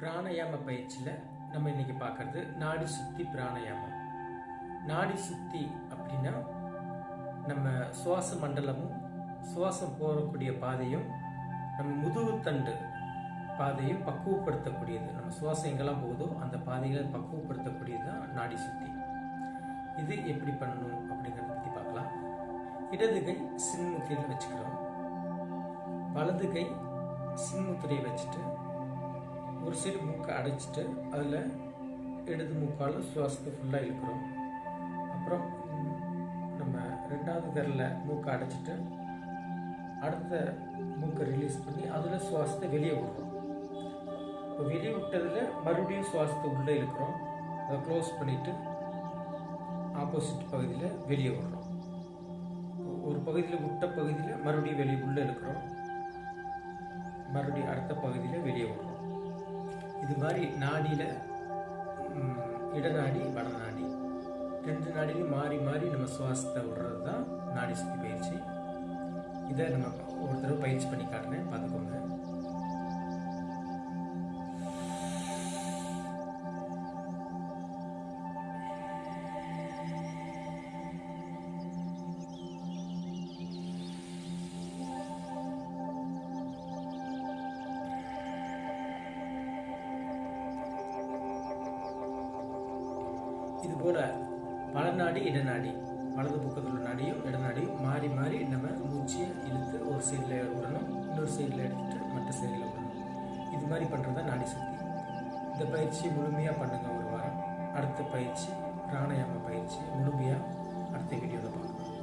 பிராணாயாம பயிற்சியில் நம்ம இன்னைக்கு பார்க்கறது நாடி சுத்தி பிராணாயாமம். நாடி சுத்தி அப்படின்னா நம்ம சுவாச மண்டலமும் சுவாசம் போகக்கூடிய பாதையும் நம்ம முதுகுத்தண்டு பாதையும் பக்குவப்படுத்தக்கூடியது. நம்ம சுவாசம் எங்கெல்லாம் போகுதோ அந்த பாதைகளை பக்குவப்படுத்தக்கூடியது தான் நாடி சுத்தி. இது எப்படி பண்ணணும் அப்படிங்கிறத பற்றி பார்க்கலாம். இடது கை சின்முத்திரையில் வச்சுக்கிறோம். வலது கை சின்முத்திரையை வச்சுட்டு ஒரு சைடு மூக்கை அடைச்சிட்டு அதில் இடது மூக்கால் சுவாசத்தை ஃபுல்லாக இழுக்கிறோம். அப்புறம் நம்ம ரெண்டாவது விரல மூக்கை அடைச்சிட்டு அடுத்த மூக்கை ரிலீஸ் பண்ணி அதில் சுவாசத்தை வெளியே விடுறோம். இப்போ வெளியே விட்டதில் மறுபடியும் சுவாசத்தை உள்ளே இழுக்கிறோம். அதை க்ளோஸ் பண்ணிவிட்டு ஆப்போசிட் பகுதியில் வெளியே விடுறோம். ஒரு பகுதியில் விட்ட பகுதியில் மறுபடியும் வெளியே உள்ளே இழுக்கிறோம். மறுபடியும் அடுத்த பகுதியில் வெளியே விடுறோம். இது மாதிரி நாடியில் இடநாடி வடநாடி. ரெண்டு நாடிலையும் மாறி மாறி நம்ம சுவாசத்தை விடுறது தான் நாடி சுற்றி பயிற்சி. இதை நம்ம ஒரு தடவை பயிற்சி பண்ணி காட்டுறேன். பார்த்துக்கோங்க. இது போல வலநாடி இடநாடி வலது பக்கத்தில் உள்ள நாடியும் இடநாடியும் மாறி மாறி நம்ம மூச்சியை இழுத்து ஒரு சைடில் விடணும் இன்னொரு சைடில் எடுத்துட்டு மற்ற சைடில் விடணும். இது மாதிரி பண்ணுறது நாடி சுத்தி இந்த பயிற்சி முழுமையாக பண்ணுங்க ஒரு வாரம். அடுத்த பயிற்சி பிராணாயாம பயிற்சி. முழுமையாக அடுத்த வீடியோவில் பார்க்கலாம்.